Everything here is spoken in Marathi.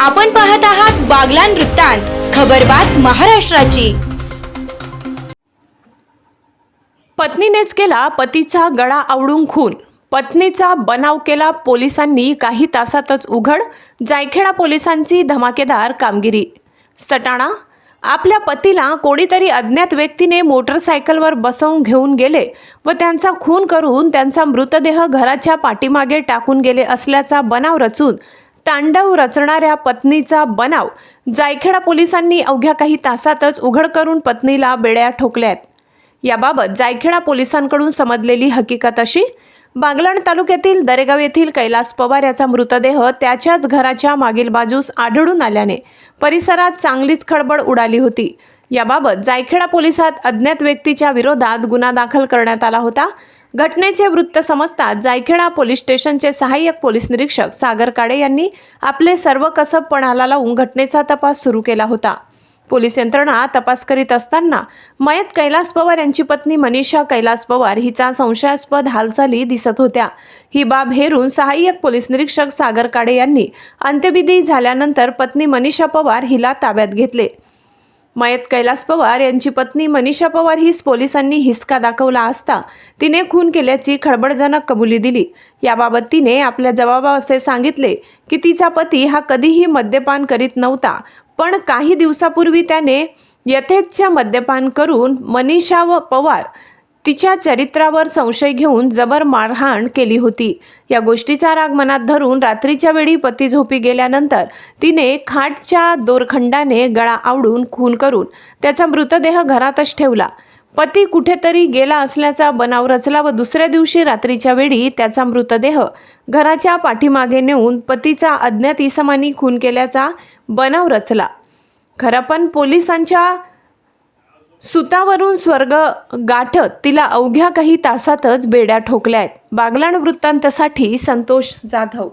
आपण पाहत आहात बागलान वृत्तांत खबरबात महाराष्ट्राची. पत्नीनेच केला पतीचा गळा आवडून खून. पत्नीचा बनाव केला पोलिसांनी काही तासातच उघड जायखेडा पोलिसांची धमाकेदार कामगिरी. सटाणा आपल्या पतीला कोणीतरी अज्ञात व्यक्तीने मोटरसायकलवर बसवून घेऊन गेले व त्यांचा खून करून त्यांचा मृतदेह घराच्या पाठीमागे टाकून गेले असल्याचा बनाव रचून तांडव रचणाऱ्या पत्नीचा बनाव. जायखेडा पोलिसांनी अवघ्या काही तासातच उघड करून पत्नीला बेड्या ठोकल्यात याबाबत जायखेडा पोलिसांकडून समजलेली हकीकत अशी बागलाण तालुक्यातील दरेगाव येथील कैलास पवार याचा मृतदेह त्याच्याच घराच्या मागील बाजूस आढळून आल्याने परिसरात चांगलीच खळबळ उडाली होती. याबाबत जायखेडा पोलिसात अज्ञात व्यक्तीच्या विरोधात गुन्हा दाखल करण्यात आला होता. घटनेचे वृत्त समजताच जायखेडा पोलीस स्टेशनचे सहाय्यक पोलीस निरीक्षक सागर काडे यांनी आपले सर्व कसब पणाला लावून घटनेचा तपास सुरू केला होता. पोलीस यंत्रणा तपास करीत असताना मयत कैलास पवार यांची पत्नी मनीषा कैलास पवार हिचा संशयास्पद हालचाली दिसत होत्या. ही बाब हेरून सहाय्यक पोलीस निरीक्षक सागर काडे यांनी अंत्यविधी झाल्यानंतर पत्नी मनीषा पवार हिला ताब्यात घेतले. मयत कैलास पवार यांची पत्नी मनीषा पवार हीच पोलिसांनी हिसका दाखवला असता तिने खून केल्याची खळबळजनक कबुली दिली. याबाबत तिने आपल्या जबाबा असे सांगितले की तिचा पती हा कधीही मद्यपान करीत नव्हता पण काही दिवसापूर्वी त्याने यथेच्छ मद्यपान करून मनीषा व पवार तिच्या चरित्रावर संशय घेऊन जबर मारहाण केली होती. या गोष्टीचा राग मनात धरून रात्रीच्या वेळी पती झोपी गेल्यानंतर तिने खाटच्या दोरखंडाने गळा आवडून खून करून त्याचा मृतदेह घरातच ठेवला. पती कुठेतरी गेला असल्याचा बनाव रचला व दुसऱ्या दिवशी रात्रीच्या वेळी त्याचा मृतदेह घराच्या पाठीमागे नेऊन पतीचा अज्ञात इसमानी खून केल्याचा बनाव रचला. खरं पण पोलिसांच्या सुतावरून स्वर्ग गाठत तिला अवघ्या काही तासातच बेड्या ठोकल्या आहेत. बागलाण वृत्तांतसाठी संतोष जाधव